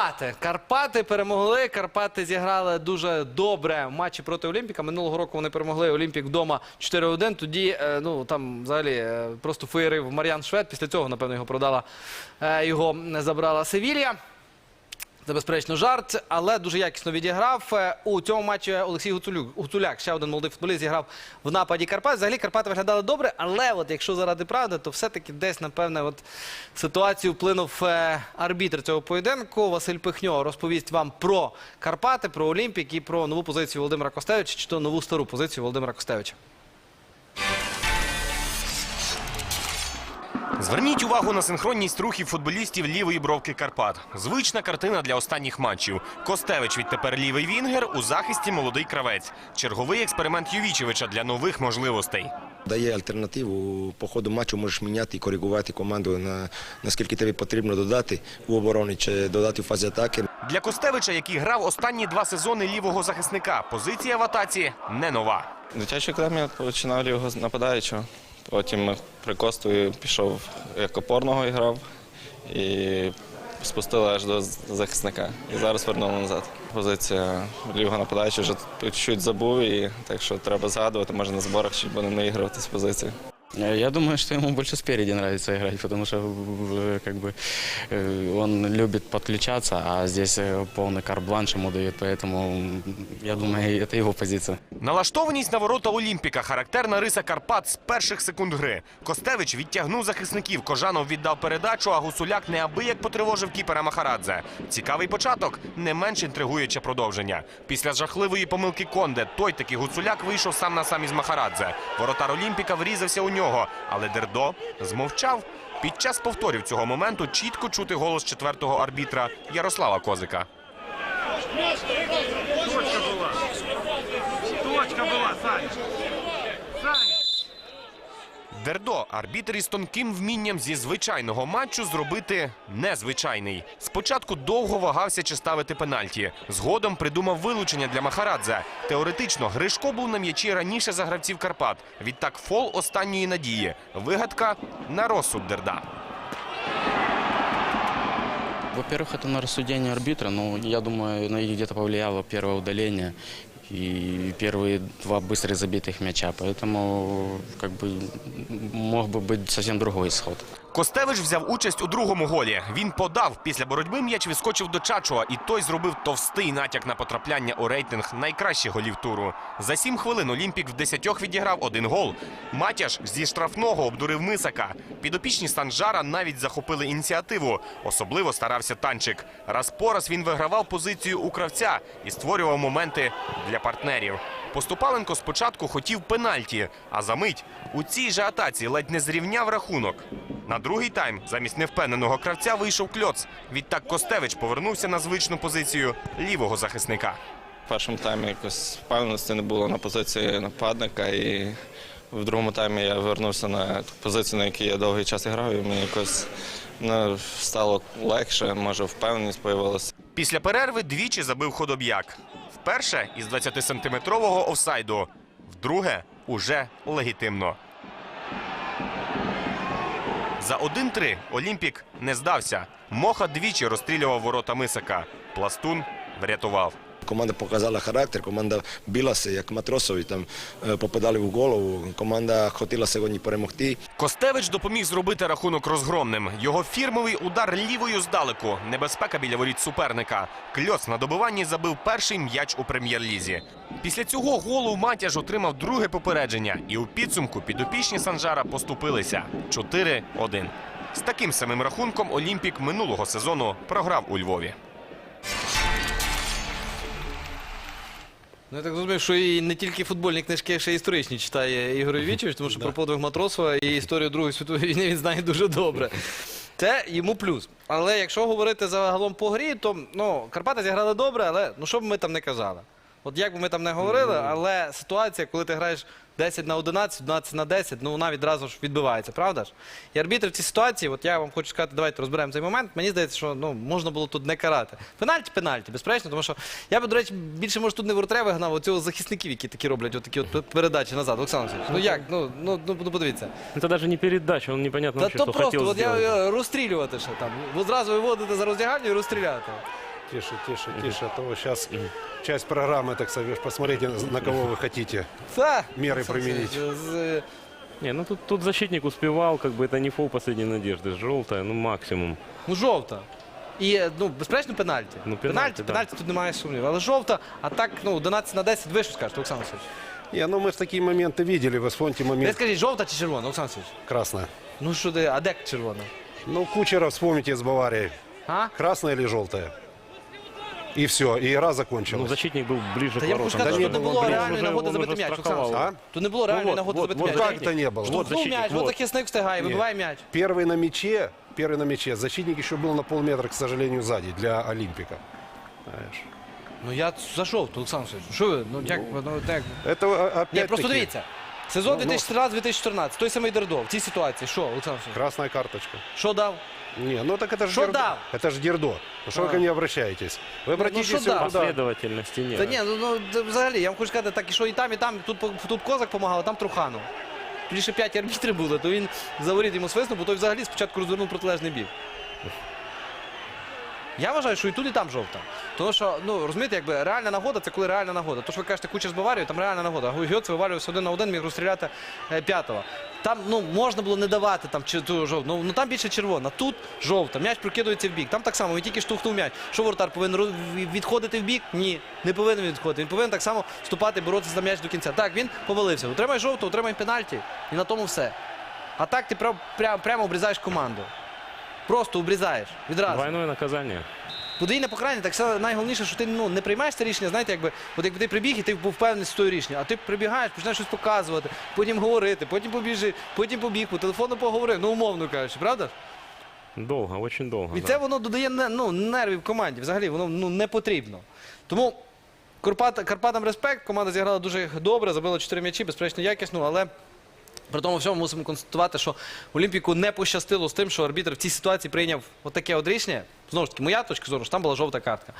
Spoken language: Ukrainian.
Карпати. Карпати перемогли. Карпати зіграли дуже добре в матчі проти Олімпіка. Минулого року вони перемогли Олімпік вдома 4-1. Тоді е, ну там взагалі е, просто феєрив Мар'ян Швед. Після цього, напевно, його продала е, його забрала Севілія. Це безперечно жарт, але дуже якісно відіграв. Е, У цьому матчі Олексій Гуцулюк, Гуцуляк, ще один молодий футболіст, зіграв в нападі Карпат. Взагалі Карпати виглядали добре, але от якщо заради правди, то все-таки десь, напевне, от ситуацію вплинув е, арбітр цього поєдинку. Василь Пихньо розповість вам про Карпати, про Олімпік і про нову позицію Володимира Костевича, чи то нову стару позицію Володимира Костевича. Зверніть увагу на синхронність рухів футболістів лівої бровки Карпат. Звична картина для останніх матчів. Костевич відтепер лівий вінгер, у захисті молодий кравець. Черговий експеримент Ювічевича для нових можливостей. Дає альтернативу по ходу матчу можеш міняти і коригувати команду на наскільки тобі потрібно додати у обороні чи додати в фазі атаки. Для Костевича, який грав останні два сезони лівого захисника, позиція в атаці не нова. Дитячу академію починав лівого нападаючого. Потім при Костові пішов як опорного і грав. І спустили аж до захисника. І зараз вернули назад. Позиція лівого нападаючого вже чуть забув, і так що треба згадувати, може на зборах чуть будемо наігрувати з позиції. Э, Я думаю, что ему больше спереди нравится играть, потому что э, как бы э, он любит подключаться, а здесь э, полный карт-бланш ему дают, поэтому м, я думаю, это его позиция. Налаштованість на ворота Олімпіка характерна риса Карпат з перших секунд гри. Костевич відтягнув захисників. Кожанов віддав передачу, а Гусуляк неабияк потривожив кіпера Махарадзе. Цікавий початок, не менш інтригуюче продовження. Після жахливої помилки Конде той таки Гуцуляк вийшов сам на сам із Махарадзе. Воротар Олімпіка врізався у нього, але Дердо змовчав. Під час повторів цього моменту чітко чути голос четвертого арбітра Ярослава Козика. Дердо, арбітр із тонким вмінням зі звичайного матчу зробити незвичайний. Спочатку довго вагався чи ставити пенальті. Згодом придумав вилучення для Махарадзе. Теоретично Гришко був на м'ячі раніше за гравців Карпат. Відтак фол останньої надії. Вигадка на розсуд Дерда. Во-первых, это на рассуждение арбитра, но я думаю, на них где-то повлияло первое удаление и первые два быстрых забитых мяча, поэтому как бы мог бы быть совсем другой исход. Костевич взяв участь у другому голі. Він подав. Після боротьби м'яч вискочив до Чачуа, і той зробив товстий натяк на потрапляння у рейтинг найкращих голів туру. За сім хвилин Олімпік в десятьох відіграв один гол. Матяш зі штрафного обдурив Мисака. Підопічні Санжара навіть захопили ініціативу. Особливо старався танчик. Раз по раз він вигравав позицію у кравця і створював моменти для партнерів. Поступаленко спочатку хотів пенальті, а за мить у цій же атаці ледь не зрівняв рахунок. На другий тайм замість невпевненого кравця вийшов кльоц. Відтак Костевич повернувся на звичну позицію лівого захисника. В першому таймі якось впевненості не було на позиції нападника, і в другому таймі я вернувся на ту позицію, на якій я довгий час грав, і мені якось ну, стало легше, може впевненість з'явилася. Після перерви двічі забив ходоб'як. Вперше із 20-сантиметрового офсайду, вдруге уже легітимно. За 1-3 Олімпік не здався. Моха двічі розстрілював ворота Мисака. Пластун врятував. Команда показала характер, команда билася, як матросові там попадали в голову. Команда хотіла сьогодні перемогти. Костевич допоміг зробити рахунок розгромним. Його фірмовий удар лівою здалеку. Небезпека біля воріт суперника. Кльоц на добиванні забив перший м'яч у прем'єр-лізі. Після цього голу Матяж отримав друге попередження. І у підсумку підопічні Санжара поступилися 4-1. З таким самим рахунком Олімпік минулого сезону програв у Львові. Ну, я так зрозумів, що і не тільки футбольні книжки, а ще й історичні читає Ігор Вічович, тому що про подвиг Матросова і історію Другої світової війни він знає дуже добре. Це йому плюс. Але якщо говорити загалом по грі, то ну, Карпати зіграли добре, але ну що б ми там не казали. От як би ми там не говорили, але ситуація, коли ти граєш 10 на 11, 11 на 10, ну вона відразу ж відбивається, правда ж? І арбітр в цій ситуації, от я вам хочу сказати, давайте розберемо цей момент. Мені здається, що ну, можна було тут не карати. Пенальті, пенальті, безперечно, тому що я би, до речі, більше може тут не воротаря вигнав, оцього захисників, які такі роблять, отакі от передачі назад. Олександр Олексійович, ну як? Ну, ну, ну, ну подивіться. Это даже не передача, он непонятно Та вообще, то что просто хотел от я, сделать. я розстрілювати ще там. Ви зразу виводите за роздягальню і розстріляти. тише, тише, тише. А то сейчас часть программы, так сказать, посмотрите, на кого вы хотите. Та, Міри Олександр примініть. Сергійович, з- Не, ну тут, тут защитник успевал, как бы это не фол последней надежды. Желтая, ну максимум. Ну, жовта. І, е, ну, безперечно, пенальті. Ну, пенальті, пенальті, пенальті, да. тут немає сумнівів. Але жовта, а так, ну, 11 на 10, ви що скажете, Олександр Васильович? Не, ну мы же такие моменты видели. В Асфонте Ви момент скажіть, жовта чи червона, Олександр Васильович? красная. Ну, що ти, а де червона? Ну, Кучера вспомните с Баварией. А? Красная или желтая? И все, и игра Ну, закончилась. защитник был ближе Та к я можу воротам. сказати, не що тут не було було ближче, реальної уже- нагоди он забити уже м'яч, Олександр страховал. Васильович. А? Тут не було реальної вот, нагоди вот, забити вот м'яч. как это не было? Вот Штовхнув защитник, м'яч, вот. вот захисник встигає, вибиває м'яч. Первый на мяче, первый на мяче. Защитник еще был на полметра, к сожалению, сзади для Олимпика. Знаешь. Ну я за жовту, Олександр Васильович. Що ви? Ну як ви, ну як? Это а, опять Ні, просто дивіться. Сезон Ну, ну. 2013-2014, той самий Дердо. В цій ситуації, що, Олександр Васильович? Красная карточка. Що дав? Не, ну так это же Шо Дердо. дал? Это же Дердо. Ну что вы А. ко мне обращаетесь? Вы обратитесь шо дал? куда? Последовательности нет. Та ні, ну, ну д- взагалі, я вам хочу сказати, так і що і там, і там, тут, по- тут Козак допомагав, а там Труханов. Тоді ще п'ять арбітрів було, то він за воріт йому свиснув, бо той взагалі спочатку розвернув протилежний бік. Я вважаю, що і тут, і там жовта. Тому що, ну, розумієте, якби реальна нагода це коли реальна нагода. То, що ви кажете, кучер з Баварією, там реальна нагода. Гойгьоц вивалювався один на один, міг розстріляти е, п'ятого. Там ну, можна було не давати там, ту жовту. Ну, ну там більше червона. Тут жовта. М'яч прокидується в бік. Там так само, він тільки штовхнув м'яч. Що воротар повинен відходити в бік? Ні, не повинен відходити. Він повинен так само вступати, боротися за м'яч до кінця. Так, він повалився. Утримай жовту, утримай пенальті. І на тому все. А так ти прям, прям, прямо обрізаєш команду. Просто обрізаєш. Відразу. Двойное наказание. Подвійне покарання, так само найголовніше, що ти ну, не приймаєш це рішення, знаєте, якби, от якби ти прибіг і ти був впевнений з того рішення, а ти прибігаєш, починаєш щось показувати, потім говорити, потім побіжи, потім побіг, по телефону поговорив, ну умовно кажучи, правда? ж? Долго, очень долго. І да. це воно додає ну, нервів команді. Взагалі воно ну, не потрібно. Тому Карпат, Карпатам респект. Команда зіграла дуже добре, забила 4 м'ячі, безперечно, якісно, але. При тому всьому мусимо констатувати, що Олімпіку не пощастило з тим, що арбітр в цій ситуації прийняв отаке от рішення. Знову ж таки, моя точка зору, що там була жовта картка.